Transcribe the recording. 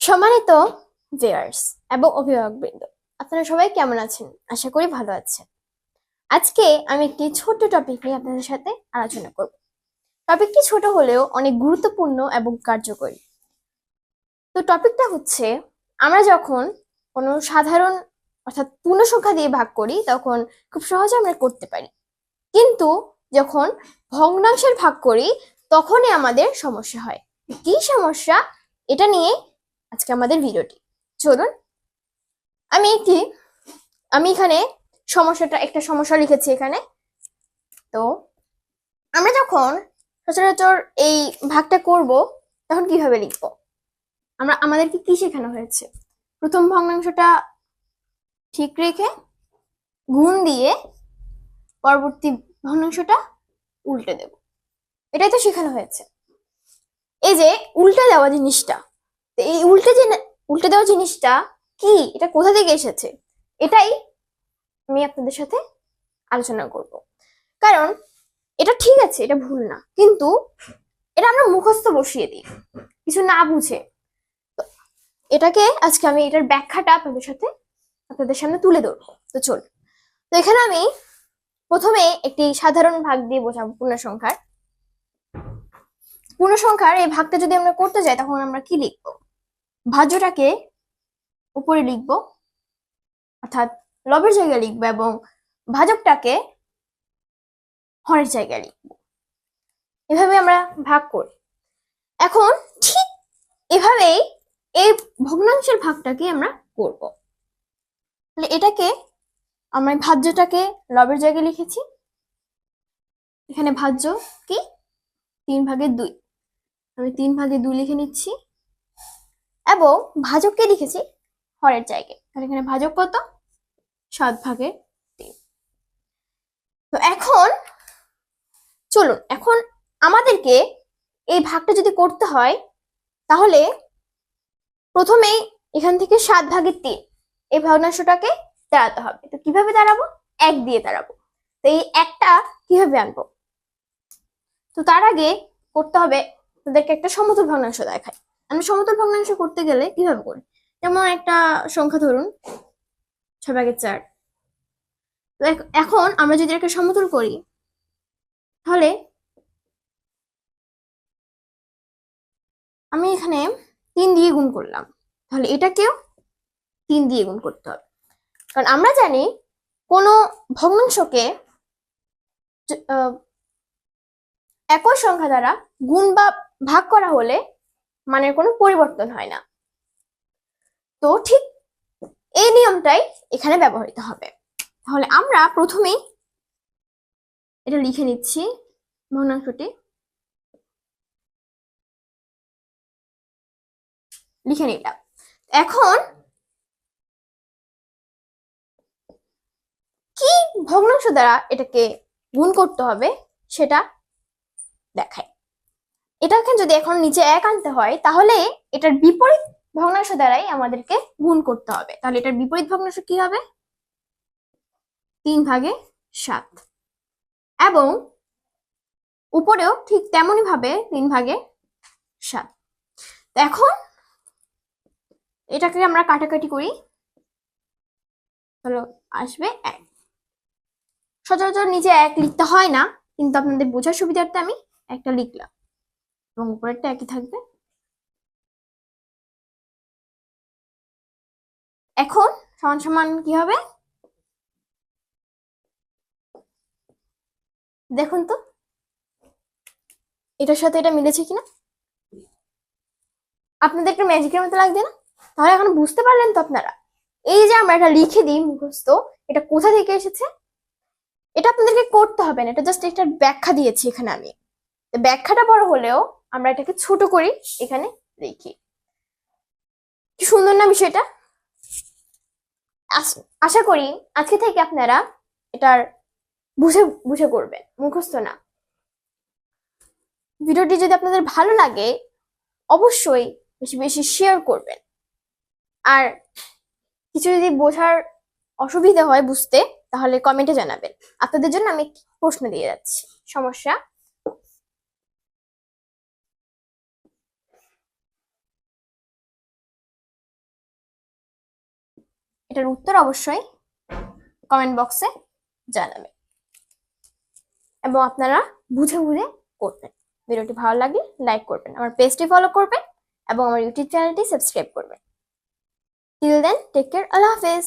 সম্মানিত ভিউয়ার্স এবং অভিভাবকবৃন্দ, আপনারা সবাই কেমন আছেন? আশা করি ভালো আছেন। আজকে আমি একটি ছোট্ট টপিক নিয়ে আপনাদের সাথে আলোচনা করব। টপিকটি ছোট হলেও অনেক গুরুত্বপূর্ণ এবং কার্যকরী। তো টপিকটা হচ্ছে, আমরা যখন কোনো সাধারণ অর্থাৎ পূর্ণ সংখ্যা দিয়ে ভাগ করি, তখন খুব সহজে আমরা করতে পারি। কিন্তু যখন ভগ্নাংশের ভাগ করি, তখনই আমাদের সমস্যা হয়। কি সমস্যা? এটা নিয়ে আজকে আমাদের ভিডিওটি। চলুন, আমি একটি, আমি এখানে সমস্যাটা, একটা সমস্যা লিখেছি এখানে। তো, আমরা যখন সচরাচর এই ভাগটা করব, তখন কীভাবে লিখব? আমরা, আমাদেরকে কি শেখানো হয়েছে? প্রথম ভগ্নাংশটা ঠিক রেখে গুণ দিয়ে পরবর্তী ভগ্নাংশটা উল্টে দেব। এটাই তো শেখানো হয়েছে। এই যে, উল্টে দেওয়া জিনিসটা এই উল্টে যে উল্টে দেওয়া জিনিসটা কি? এটা কোথা থেকে এসেছে? এটাই আমি আপনাদের সাথে আলোচনা করব। কারণ এটা ঠিক আছে, এটা ভুল না। কিন্তু এটা আমরা মুখস্থ বসিয়ে দিই, কিছু না বুঝে। তো এটাকে আজকে আমি এটার ব্যাখ্যাটা আপনাদের সাথে, আপনাদের সামনে তুলে ধরবো। তো চল তো এখানে আমি প্রথমে একটি সাধারণ ভাগ দিয়ে বোঝাবো পূর্ণ সংখ্যার পূর্ণ সংখ্যার এই ভাগটা যদি আমরা করতে যাই, তখন আমরা কি লিখব? ভাজ্যটাকে উপরে লিখব, অর্থাৎ লবের জায়গায় লিখব এবং ভাজকটাকে হরের জায়গায় লিখব। এভাবে আমরা ভাগ করি। এখন ঠিক এভাবেই এই ভগ্নাংশের ভাগটাকে আমরা করব। তাহলে এটাকে আমরা ভাজ্যটাকে লবের জায়গায় লিখেছি। এখানে ভাজ্য কি? তিন ভাগের দুই। আমি তিন ভাগে দুই লিখে নিচ্ছি। এবং ভাজককে লিখেছি হরের জায়গায়। তাহলে এখানে ভাজক কত? সাত ভাগে তিন। তো এখন চলুন, এখন আমাদেরকে এই ভাগটা যদি করতে হয়, তাহলে প্রথমেই এখান থেকে সাত ভাগের তিন, এই ভগ্নাংশটাকে দাঁড়াতে হবে। তো কীভাবে দাঁড়াবো? এক দিয়ে দাঁড়াবো। তো এই একটা কীভাবে আনব? তো তার আগে করতে হবে তাদেরকে একটা সমতুল ভগ্নাংশ দেখায় আমরা সমতল ভগ্নাংশ করতে গেলে কীভাবে করি? যেমন একটা সংখ্যা ধরুন, ছয় ভাগের চার। তো এখ- এখন আমরা যদি একটা সমতল করি, তাহলে আমি এখানে তিন দিয়ে গুণ করলাম। তাহলে এটাকেও তিন দিয়ে গুণ করতে হবে। কারণ আমরা জানি কোনো ভগ্নাংশকে একই সংখ্যা দ্বারা গুণ বা ভাগ করা হলে মানের কোনো পরিবর্তন হয় না। তো ঠিক এই নিয়মটাই এখানে ব্যবহৃত হবে। তাহলে আমরা প্রথমেই এটা লিখে নিচ্ছি ভগ্নাংশটি লিখে নিলাম। এখন কি ভগ্নাংশ দ্বারা এটাকে গুণ করতে হবে সেটা দেখাই। এটাকে যদি এখন নিচে এক আনতে হয়, তাহলে এটার বিপরীত ভগ্নাংশ দ্বারাই আমাদেরকে গুণ করতে হবে। তাহলে এটার বিপরীত ভগ্নাংশ কি হবে? তিন ভাগে সাত। এবং উপরেও ঠিক তেমনই ভাবে তিন ভাগে সাত। এখন এটাকে আমরা কাটাকাটি করি। তাহলে আসবে এক। সচরাচর নিচে এক লিখতে হয় না, কিন্তু আপনাদের বোঝার সুবিধার্থে আমি একটা লিখলাম। এবং উপরেরটা একই থাকবে। এখন সমান সমান কি হবে? দেখুন তো, এটার সাথে এটা মিলেছে কিনা? আপনাদের একটা ম্যাজিকের মতো লাগছে না? তাহলে এখন বুঝতে পারলেন তো আপনারা। এই যে আমরা এটা লিখে দিই মুখস্থ, এটা কোথা থেকে এসেছে? এটা আপনাদেরকে করতে হবে না, এটা জাস্ট একটা ব্যাখ্যা দিয়েছি এখানে আমি। ব্যাখ্যাটা বড় হলেও আমরা এটাকে ছোট করি, এখানে লিখি কি সুন্দর না বিষয়টা? আশা করি আজকে থেকে আপনারা এটার বুঝে বুঝে করবেন, মুখস্থ না। ভিডিওটি যদি আপনাদের ভালো লাগে, অবশ্যই বেশি বেশি শেয়ার করবেন। আর কিছু যদি বোঝার অসুবিধা হয় বুঝতে, তাহলে কমেন্টে জানাবেন। আপনাদের জন্য আমি প্রশ্ন দিয়ে যাচ্ছি। সমস্যা? এটার উত্তর অবশ্যই কমেন্ট বক্সে জানাবেন এবং আপনারা বুঝে বুঝে করবেন। ভিডিওটি ভালো লাগলে লাইক করবেন, আমার পেজটি ফলো করবেন এবং আমার ইউটিউব চ্যানেলটি সাবস্ক্রাইব করবেন। টিল দেন টেক কেয়ার আল্লাহ হাফেজ।